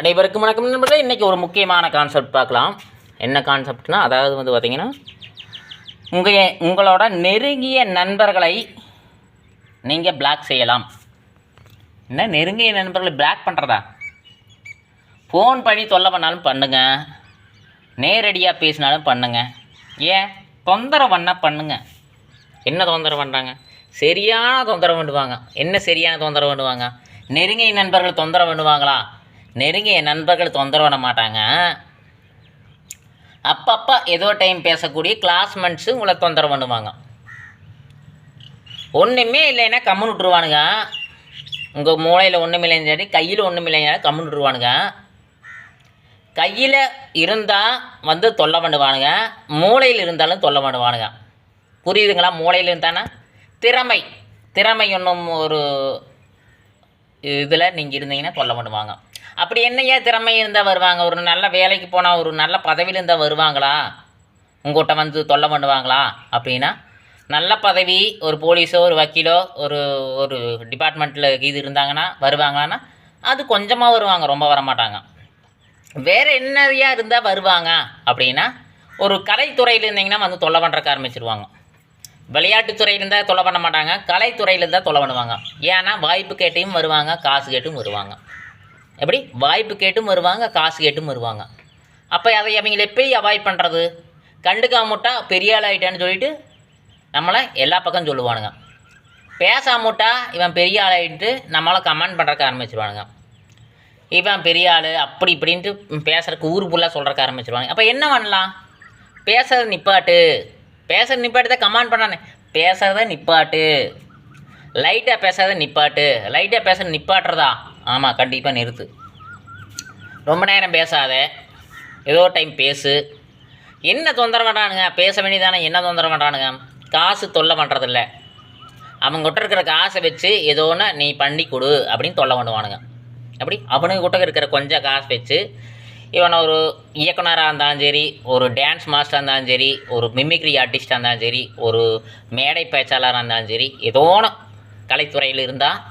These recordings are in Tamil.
அனைவருக்கும் வணக்கம் நண்பர்களே. இன்றைக்கி ஒரு முக்கியமான கான்செப்ட் பார்க்கலாம். என்ன கான்செப்ட்னா அதாவது வந்து பார்த்திங்கன்னா உங்கள் உங்களோட நெருங்கிய நண்பர்களை நீங்கள் பிளாக் செய்யலாம். என்ன நெருங்கிய நண்பர்களை பிளாக் பண்ணுறதா ஃபோன் பண்ணி தொல்லை பண்ணாலும் பண்ணுங்கள் நேரடியாக பேசினாலும் பண்ணுங்கள் ஏன்? தொந்தரவு பண்ணால் பண்ணுங்கள் என்ன தொந்தரவு பண்ணுறாங்க சரியான தொந்தரவு பண்ணுவாங்க. என்ன சரியான தொந்தரவு பண்ணுவாங்க? நெருங்கிய நண்பர்கள் தொந்தரவு பண்ணுவாங்களா? நெருங்கிய நண்பர்கள் தொந்தரவு பண்ண மாட்டாங்க. அப்பப்போ ஏதோ டைம் பேசக்கூடிய கிளாஸ்மெண்ட்ஸு உங்களை தொந்தரவு பண்ணுவாங்க. ஒன்றுமே இல்லைன்னா கம்முன்னு விட்ருவானுங்க உங்கள் மூளையில் ஒன்றும் இல்லைன்னு சரி கையில் ஒன்றும் இல்லைன்னா கம்முன்னு விட்ருவானுங்க கையில் இருந்தால் வந்து தொல்லை பண்ணுவானுங்க. மூளையில் இருந்தாலும் தொல்லை பண்ணுவானுங்க. புரியுதுங்களா? மூளையில் இருந்தானா? திறமை. திறமை ஒன்றும் ஒரு இதில் நீங்கள் இருந்தீங்கன்னா தொல்லை பண்ணுவாங்க. அப்படி என்னையா திறமை இருந்தால் வருவாங்க? ஒரு நல்ல வேலைக்கு போனால் ஒரு நல்ல பதவியில் இருந்தால் வருவாங்களா? உங்கள்கிட்ட வந்து தொல்லை பண்ணுவாங்களா? அப்படின்னா நல்ல பதவி ஒரு போலீஸோ ஒரு வக்கீலோ ஒரு ஒரு டிபார்ட்மெண்ட்டில் இது இருந்தாங்கன்னா வருவாங்களான்னா அது கொஞ்சமாக வருவாங்க ரொம்ப வரமாட்டாங்க. வேறு என்னையா இருந்தால் வருவாங்க? அப்படின்னா ஒரு கலைத்துறையில் இருந்தீங்கன்னா வந்து தொல்லை பண்ணுறக்க ஆரம்பிச்சிருவாங்க. விளையாட்டுத்துறையில் இருந்தால் தொல்லை பண்ண மாட்டாங்க கலைத்துறையில் இருந்தால் தொல்லை பண்ணுவாங்க. ஏன்னா வாய்ப்பு கேட்டையும் வருவாங்க காசு கேட்டும் வருவாங்க. எப்படி? வாய்ப்பு கேட்டும் வருவாங்க காசு கேட்டும் வருவாங்க. அப்போ அதை அவங்கள எப்படி அவாய்ட் பண்ணுறது கண்டுக்காமட்டா பெரிய ஆள் ஆகிட்டான்னு சொல்லிட்டு நம்மளை எல்லா பக்கம் சொல்லுவானுங்க. பேசாமட்டா இவன் பெரிய ஆள் ஆகிட்டு நம்மளை கமெண்ட் பண்ணுறக்கு ஆரம்பிச்சிருவானுங்க. இவன் பெரிய ஆள் அப்படி இப்படின்ட்டு பேசுறதுக்கு ஊர் ஃபுல்லாக சொல்கிறக்க ஆரம்பிச்சிருவானுங்க. அப்போ என்ன பண்ணலாம்? பேசுறது நிப்பாட்டு. பேசுறது நிப்பாட்டு தான் கமெண்ட் பண்ணானே பேசுறத நிப்பாட்டு. லைட்டாக பேசுறத நிப்பாட்டு. லைட்டாக பேசுகிற நிப்பாட்டுறதா? ஆமாம் கண்டிப்பாக நிறுத்து. ரொம்ப நேரம் பேசாத. ஏதோ டைம் பேசு. என்ன தொந்தரவு பண்ணுறானுங்க பேச வேண்டியதானே என்ன தொந்தரவு பண்ணுறானுங்க காசு தொல்லை பண்ணுறதில்ல அவங்ககிட்ட இருக்கிற காசை வச்சு ஏதோ ஒன்று நீ பண்ணி கொடு அப்படின்னு தொல்லை பண்ணுவானுங்க. அப்படி? அவனுங்க கிட்ட இருக்கிற கொஞ்சம் காசு வச்சு இவனை ஒரு இயக்குனராக இருந்தாலும் சரி ஒரு டான்ஸ் மாஸ்டராக இருந்தாலும் சரி ஒரு மிமிக்ரி ஆர்டிஸ்டாக இருந்தாலும் சரி ஒரு மேடை பேச்சாளராக இருந்தாலும் சரி ஏதோ ஒன்று கலைத்துறையில் இருந்தால்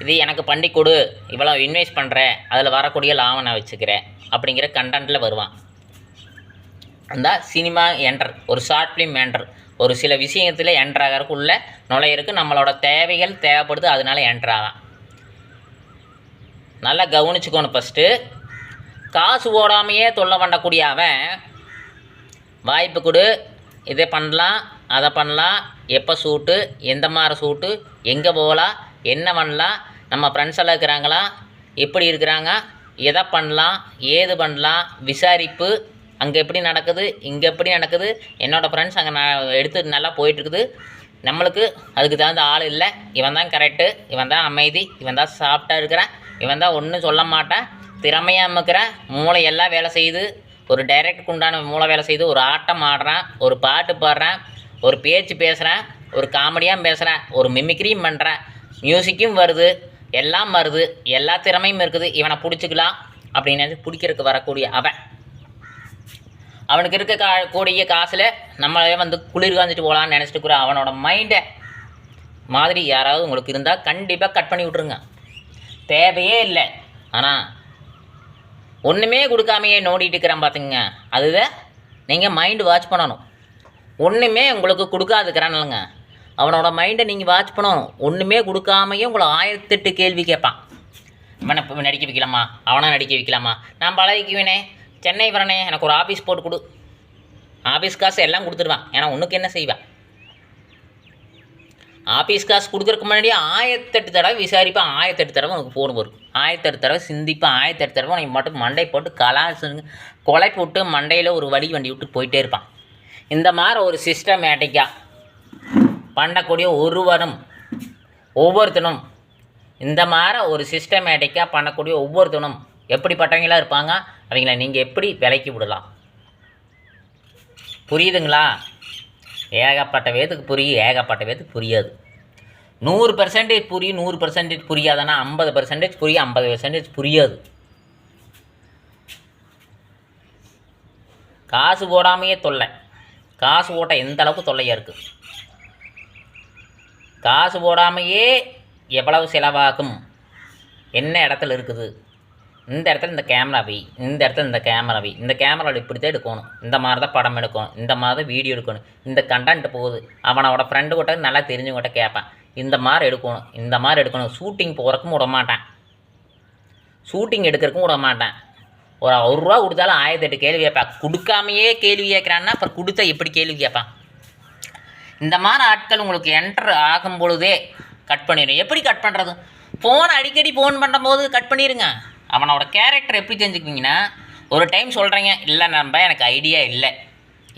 இது எனக்கு பண்ணி கொடு இவ்வளோ இன்வெஸ்ட் பண்ணுறேன் அதில் வரக்கூடிய லாபம் நான் வச்சுக்கிறேன் அப்படிங்கிற கண்டென்ட்டில் வருவான். அந்த சினிமா என்டர் ஒரு ஷார்ட் ஃபிலிம் என்டர் ஒரு சில விஷயத்தில் என்டர் ஆகிறதுக்குள்ள நுழையிறதுக்கு நம்மளோட தேவைகள் தேவைப்படுது அதனால என்டர் ஆகான் நல்லா கவனிச்சுக்கணும் ஃபஸ்ட்டு காசு ஓடாமையே தொல்லை பண்ணக்கூடிய அவன் வாய்ப்பு கொடு இதை பண்ணலாம் அதை பண்ணலாம் எப்போ சூட்டு எந்த மாதிரி சூட்டு எங்கே போகலாம் என்ன பண்ணலாம்? நம்ம ஃப்ரெண்ட்ஸ் எல்லாம் இருக்கிறாங்களா? எப்படி இருக்கிறாங்க? எதை பண்ணலாம்? ஏது பண்ணலாம்? விசாரிப்பு. அங்கே எப்படி நடக்குது? இங்கே எப்படி நடக்குது? என்னோடய ஃப்ரெண்ட்ஸ் அங்கே நான் எடுத்து நல்லா போயிட்டுருக்குது. நம்மளுக்கு அதுக்கு தகுந்த ஆள் இல்லை. இவன் தான் கரெக்டு இவன் தான் அமைதி இவன் தான் சாஃப்டாக இருக்கிறான். இவன் தான் ஒன்றும் சொல்ல மாட்டான். திறமையாக இருக்கிற மூளை எல்லாம் வேலை செய்யுது. ஒரு டைரக்டுக்கு உண்டான மூளை வேலை செய்யுது. ஒரு ஆட்டம் ஆடுறான் ஒரு பாட்டு பாடுறான் ஒரு பேச்சு பேசுகிறான் ஒரு காமெடியாக பேசுகிறான் ஒரு மிமிக்ரியும் பண்ணுறான் மியூசிக்கும் வருது எல்லாம் வருது எல்லா திறமையும் இருக்குது இவனை பிடிச்சிக்கலாம் அப்படின்னு பிடிக்கிறதுக்கு வரக்கூடிய அவன். அவனுக்கு இருக்க கா கூடிய காசில் நம்மளே வந்து குளிர் காஞ்சிட்டு போகலான்னு நினச்சிட்டு இருக்கிற அவனோட மைண்டை மாதிரி யாராவது உங்களுக்கு இருந்தால் கண்டிப்பாக கட் பண்ணி விட்ருங்க தேவையே இல்லை. ஆனால் ஒன்றுமே கொடுக்காமையே நோண்டிட்டு இருக்கிறேன் பார்த்துங்க அதுதான் நீங்கள் மைண்டு வாட்ச் பண்ணணும். ஒன்றுமே உங்களுக்கு கொடுக்காதுக்கிறானுங்க அவனோட மைண்டை நீங்கள் வாட்ச் பண்ணணும். ஒன்றுமே கொடுக்காமையே உங்களை ஆயிரத்தெட்டு கேள்வி கேட்பான். இவனை இப்போ நடிக்க வைக்கலாமா? அவனை நடிக்க வைக்கலாமா? நான் பழகிக்குவேனே. சென்னை வரனே. எனக்கு ஒரு ஆஃபீஸ் போட்டு கொடு. ஆஃபீஸ் காசு எல்லாம் கொடுத்துருவான் ஏன்னா உனக்கு என்ன செய்வேன் ஆஃபீஸ் காசு கொடுக்குறதுக்கு முன்னாடி ஆயிரத்தெட்டு தடவை விசாரிப்பேன். ஆயிரத்தெட்டு தடவை உனக்கு ஃபோன் வரும். ஆயிரத்தெட்டு தடவை சிந்திப்பேன். ஆயிரத்தெட்டு தடவை உனக்கு மட்டும் மண்டை போட்டு கலாசுங்க கொலை போட்டு மண்டையில் ஒரு வழி வண்டி விட்டு போயிட்டே இருப்பான். இந்த மாதிரி ஒரு சிஸ்டமேட்டிக்காக பண்ணக்கூடிய ஒருவரும் ஒவ்வொருத்தனும் இந்த மாதிரி ஒரு சிஸ்டமேட்டிக்காக பண்ணக்கூடிய ஒவ்வொருத்தனும் எப்படிப்பட்டவங்களாக இருப்பாங்க? அவங்கள நீங்கள் எப்படி விலைக்கு விடலாம்? புரியுதுங்களா? ஏகப்பட்ட பேத்துக்கு புரியும் ஏகப்பட்ட பேத்துக்கு புரியாது. நூறு பர்சன்டேஜ் புரியும் நூறு பர்சன்டேஜ் புரியாதுன்னா ஐம்பது பர்சன்டேஜ் புரியும் ஐம்பது பர்சன்டேஜ் புரியாது. காசு போடாமையே தொல்லை. காசு ஓட்ட எந்த அளவுக்கு தொல்லையாக இருக்குது காசு போடாமையே எவ்வளவு செலவாகும்? என்ன இடத்துல இருக்குது? இந்த இடத்துல இந்த கேமரா வை இந்த இடத்துல இந்த கேமரா வை. இந்த கேமராவில் இப்படி தான் எடுக்கணும். இந்த மாதிரி தான் படம் எடுக்கணும். இந்த மாதிரி தான் வீடியோ எடுக்கணும். இந்த கண்டென்ட் போகுது. அவனோட ஃப்ரெண்டு கிட்ட நல்லா தெரிஞ்சவங்கிட்ட கேட்பேன். இந்த மாதிரி எடுக்கணும். இந்த மாதிரி எடுக்கணும். ஷூட்டிங் போகிறக்கும் விட மாட்டேன். ஷூட்டிங் எடுக்கிறதுக்கும் விட மாட்டேன். ஒரு ஒரு ரூபா கொடுத்தாலும் ஆயிரத்தி எட்டு கேள்வி கேட்பேன். கொடுக்காமையே கேள்வி கேட்குறான்னா அப்புறம் கொடுத்தா எப்படி கேள்வி கேட்பான்? இந்த மாதிரி ஆட்கள் உங்களுக்கு என்டர் ஆகும் பொழுதே கட் பண்ணிடும் எப்படி கட் பண்ணுறது ஃபோன் அடிக்கடி ஃபோன் பண்ணும்போது கட் பண்ணிடுங்க அவனோட கேரக்டர் எப்படி தெரிஞ்சுக்குவீங்கன்னா ஒரு டைம் சொல்கிறீங்க இல்லை நம்ப எனக்கு ஐடியா இல்லை.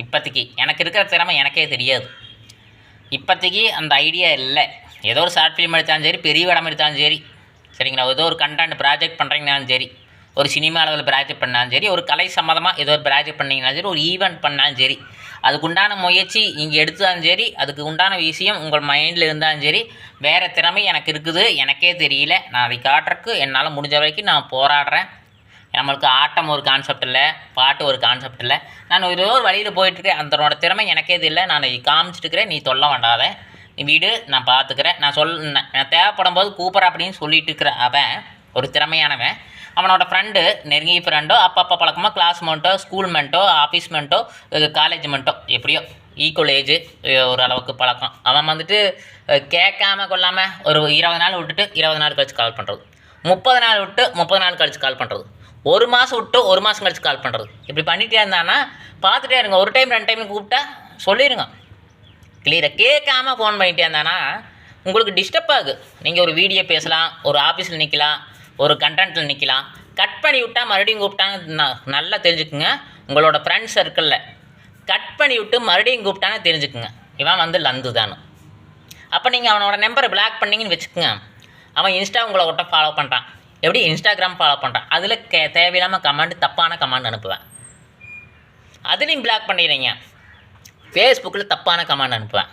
இப்போதைக்கு எனக்கு இருக்கிற திறமை எனக்கே தெரியாது. இப்போதைக்கு அந்த ஐடியா இல்லை. ஏதோ ஒரு ஷார்ட் ஃபிலிம் எடுத்தாலும் சரி பெரிய படம் எடுத்தாலும் சரி சரிங்களா? ஏதோ ஒரு கண்டென்ட் ப்ராஜெக்ட் பண்ணுறீங்கனாலும் சரி ஒரு சினிமா அளவில் ப்ராஜெக்ட் பண்ணாலும் சரி ஒரு கலை சம்மந்தமாக ஏதோ ஒரு ப்ராஜெக்ட் பண்ணிங்கனாலும் சரி ஒரு ஈவெண்ட் பண்ணாலும் சரி அதுக்கு உண்டான முயற்சி இங்கே எடுத்தாலும் சரி அதுக்கு உண்டான விஷயம் உங்கள் மைண்டில் இருந்தாலும் சரி வேறு திறமை எனக்கு இருக்குது எனக்கே தெரியல. நான் அதை காட்டுறக்கு என்னால் முடிஞ்ச வரைக்கும் நான் போராடுறேன். நம்மளுக்கு ஆட்டம் ஒரு கான்செப்ட் இல்லை பாட்டு ஒரு கான்செப்ட் இல்லை. நான் ஒரு ஒரு வழியில் போயிட்டுருக்கேன். அதனோட திறமை எனக்கே தெரியல. நான் காமிச்சிட்டுக்கிறேன் நீ தொல்ல வேண்டாத. நீ வீடு நான் பார்த்துக்கிறேன் நான் சொல் நான் தேவைப்படும் போது கூப்பிட்ற அப்படின்னு சொல்லிட்டு இருக்கிற அவன் ஒரு திறமையானவன். அவனோட ஃப்ரெண்டு நெருங்கிய ஃப்ரெண்டோ அப்பப்போ பழக்கமாக கிளாஸ் மெண்ட்டோ ஸ்கூல் மெண்ட்டோ ஆஃபீஸ் மெண்ட்டோ காலேஜ் மெண்ட்டோ எப்படியோ ஈக்குவல் ஏஜ் ஒரு அளவுக்கு பழக்கம். அவன் வந்துட்டு கேட்காம கொள்ளாமல் ஒரு இருபது நாள் விட்டுட்டு இருபது நாள் கழிச்சு கால் பண்ணுறது முப்பது நாள் விட்டு முப்பது நாள் கழிச்சு கால் பண்ணுறது ஒரு மாதம் விட்டு ஒரு மாதம் கழிச்சு கால் பண்ணுறது இப்படி பண்ணிகிட்டே இருந்தானா பார்த்துட்டே இருங்க. ஒரு டைம் ரெண்டு டைம் கூப்பிட்டா சொல்லிடுங்க கிளியராக கேட்காம ஃபோன் பண்ணிகிட்டே இருந்தானா உங்களுக்கு டிஸ்டர்ப் ஆகுது. நீங்கள் ஒரு வீடியோ பேசலாம் ஒரு ஆஃபீஸில் நிற்கலாம் ஒரு கண்டென்ட்டில் நிற்கலாம் கட் பண்ணி விட்டால் மறுபடியும் கூப்பிட்டான்னு நல்லா தெரிஞ்சுக்குங்க. உங்களோட ஃப்ரெண்ட்ஸ் சர்க்கிளில் கட் பண்ணி விட்டு மறுபடியும் கூப்பிட்டான்னு தெரிஞ்சுக்குங்க. இவன் வந்து லந்து தானு. அப்போ நீங்கள் அவனோட நம்பரை பிளாக் பண்ணீங்கன்னு வச்சுக்கோங்க. அவன் இன்ஸ்டா உங்களை ஒட்ட ஃபாலோ பண்ணுறான் எப்படி? இன்ஸ்டாகிராம் ஃபாலோ பண்ணுறான் அதில் கே தேவையில்லாமல் கமெண்ட் தப்பான கமெண்ட் அனுப்புவேன். அதுலேயும் பிளாக் பண்ணிடுறீங்க. ஃபேஸ்புக்கில் தப்பான கமெண்ட் அனுப்புவேன்.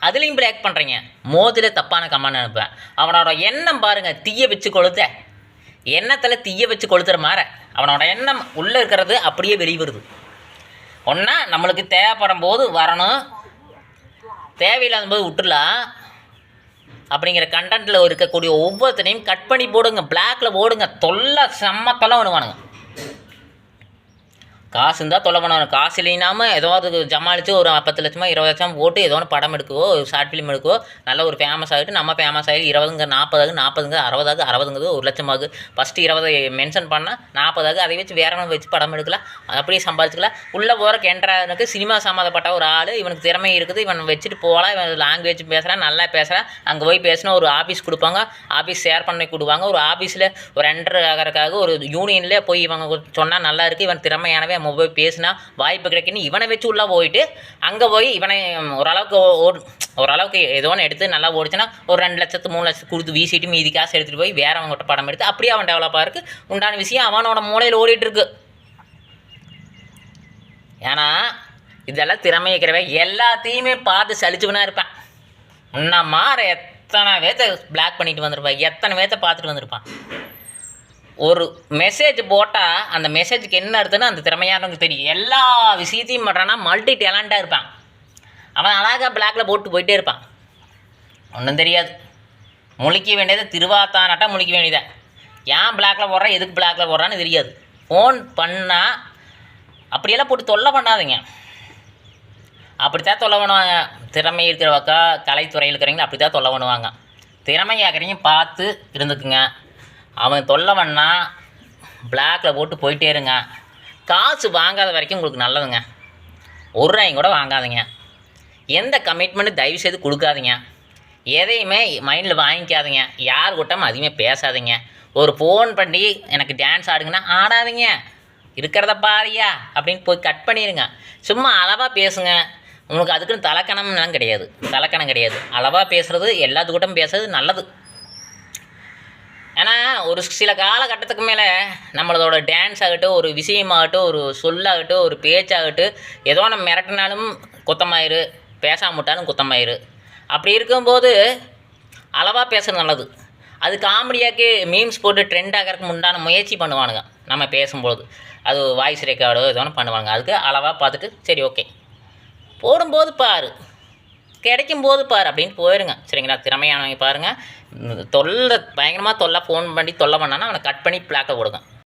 அதுலேயும் பிளாக் பண்ணுறீங்க மோதில் தப்பான கமெண்ட் அனுப்புவேன். அவனோட எண்ணம் பாருங்கள் தீய வச்சு கொளுத்த. எண்ணத்தில் தீய வச்சு கொளுத்துற மாற அவனோட எண்ணம் உள்ளே இருக்கிறது அப்படியே வெளியே வருது. ஒன்றா நம்மளுக்கு தேவைப்படும் போது வரணும். தேவையில்லாத போது விட்டுலாம் அப்படிங்கிற கண்டென்ட்டில் இருக்கக்கூடிய ஒவ்வொருத்தனையும் கட் பண்ணி போடுங்க. பிளாக்கில் போடுங்க. தொல்லை செம்மத்தெல்லாம் தொல்லை காசு இருந்தால் தொலை பண்ணணும். காசு இல்லைனாமல் ஏதோ ஜமாளித்து ஒரு பத்து லட்சமாக இருபது லட்சம் போட்டு ஏதோ ஒன்று படம் எடுக்கவோ ஒரு ஷார்ட் ஃபிலிம் எடுக்கவோ நல்ல ஒரு ஃபேமஸ் ஆகிட்டு நம்ம ஃபேமஸ் ஆகி இருபதுங்க நாற்பதாகு நாற்பதுங்க அறுபதாகு அறுபதுங்கிறது ஒரு லட்சம் ஆகுது ஃபஸ்ட்டு இருபது மென்ஷன் பண்ணால் நாற்பதாகு அதை வச்சு வேற ஒன்று வச்சு படம் எடுக்கலாம். அப்படியே சம்பாதிச்சுக்கலாம். உள்ளே போகிற கேன்ட்ரானுக்கு சினிமா சம்மந்தப்பட்ட ஒரு ஆள் இவனுக்கு திறமை இருக்குது இவன் வச்சுட்டு போகலாம் இவன் லாங்குவேஜ் பேசுகிறான் நல்லா பேசுகிறான் அங்கே போய் பேசினா ஒரு ஆஃபீஸ் கொடுப்பாங்க. ஆஃபீஸ் ஷேர் பண்ணி கொடுப்பாங்க. ஒரு ஆஃபீஸில் ஒரு என்டர் ஆகிறதுக்காக ஒரு யூனியனில் போய் இவங்க சொன்னால் நல்லா இருக்குது இவன் திறமையானவே நம்ம போய் பேசினா வாய்ப்பு கிடைக்குன்னு இவனை வச்சு உள்ளே போயிட்டு அங்கே போய் இவனை ஓரளவுக்கு ஒரு ஓரளவுக்கு ஏதோ ஒன்று எடுத்து நல்லா ஓடிச்சுன்னா ஒரு ரெண்டு லட்சத்து மூணு லட்சத்து கொடுத்து வீசிட்டு மீதி காசு எடுத்துகிட்டு போய் வேற அவங்ககிட்ட படம் எடுத்து அப்படியே அவன் டெவலப் ஆகிருக்கு உண்டான விஷயம் அவனோட மூளையில் ஓடிட்டுருக்கு ஏன்னா இதெல்லாம் திறமை இருக்கிறவ எல்லாத்தையுமே பார்த்து சலிச்சுவனா இருப்பேன். உன்ன மாற எத்தனை பேர்த்த பிளாக் பண்ணிட்டு வந்திருப்பான். எத்தனை பேர்த்த பார்த்துட்டு வந்திருப்பான். ஒரு மெசேஜ் போட்டால் அந்த மெசேஜுக்கு என்ன அர்த்தம்னு அந்த திறமையானவங்க தெரியும். எல்லா விஷயத்தையும் பண்ணுறான்னா மல்டி டேலண்டாக இருப்பான். அவன் அழகாக பிளாக்ல போட்டு போயிட்டே இருப்பான். ஒன்றும் தெரியாது. முழிக்க வேண்டியதை திருவாத்தானாட்டா முழிக்க வேண்டியதை. ஏன் பிளாக்ல போடுறான் எதுக்கு பிளாக்ல போடுறான்னு தெரியாது. ஃபோன் பண்ணால் அப்படியெல்லாம் போட்டு தொல்லை பண்ணாதீங்க. அப்படித்தான் தொல்லை பண்ணுவாங்க. திறமை இருக்கிறவக்கா கலைத்துறையில் இருக்கிறவங்க அப்படி தான் தொல்லை பண்ணுவாங்க. திறமை கேட்குறீங்க பார்த்து இருந்துக்குங்க. அவன் தொல்லவன்னா பண்ணா பிளாக்ல போட்டு போயிட்டே இருங்க. காசு வாங்காத வரைக்கும் உங்களுக்கு நல்லதுங்க. ஒரு ரூபாயும் கூட வாங்காதுங்க. எந்த கமிட்மெண்ட்டும் தயவு செய்து கொடுக்காதீங்க. எதையுமே மைண்டில் வாங்கிக்காதீங்க. யார் கூட்டமும் அதிகமாக பேசாதீங்க. ஒரு ஃபோன் பண்ணி எனக்கு டான்ஸ் ஆடுங்கன்னா ஆடாதீங்க. இருக்கிறத பாரியா அப்படின்னு போய் கட் பண்ணிடுங்க சும்மா அளவாக பேசுங்க. உங்களுக்கு அதுக்குன்னு தலைக்கணம்லாம் கிடையாது. தலைக்கணம் கிடையாது. அளவாக பேசுகிறது எல்லாத்துக்கூட்டம் பேசுறது நல்லது. ஏன்னா ஒரு சில காலகட்டத்துக்கு மேலே நம்மளதோட டான்ஸ் ஆகட்டும் ஒரு விஷயமாகட்டும் ஒரு சொல்லாகட்டும் ஒரு பேச்சாகட்டும் ஏதோ நம்ம மிரட்டினாலும் குத்தமாயிரு பேசாமட்டாலும் குத்தமாயிரு. அப்படி இருக்கும்போது அளவாக பேசுறது நல்லது. அது காமெடியாக்கி மீம்ஸ் போட்டு ட்ரெண்ட் ஆகிறதுக்கு உண்டான முயற்சி பண்ணுவானுங்க நம்ம பேசும்போது. அது வாய்ஸ் ரெக்கார்டோ ஏதோ ஒன்று பண்ணுவாங்க அதுக்கு அளவாக பார்த்துட்டு சரி ஓகே போடும்போது பாரு. கிடைக்கும் போது பாரு அப்படின்னு போயிருங்க. சரிங்களா? திறமையானவங்க பாருங்கள் தொல்லை பயங்கரமாக தொல்லை ஃபோன் பண்ணி தொல்லை பண்ணான்னா அவனை கட் பண்ணி பிளாக்கை கொடுங்க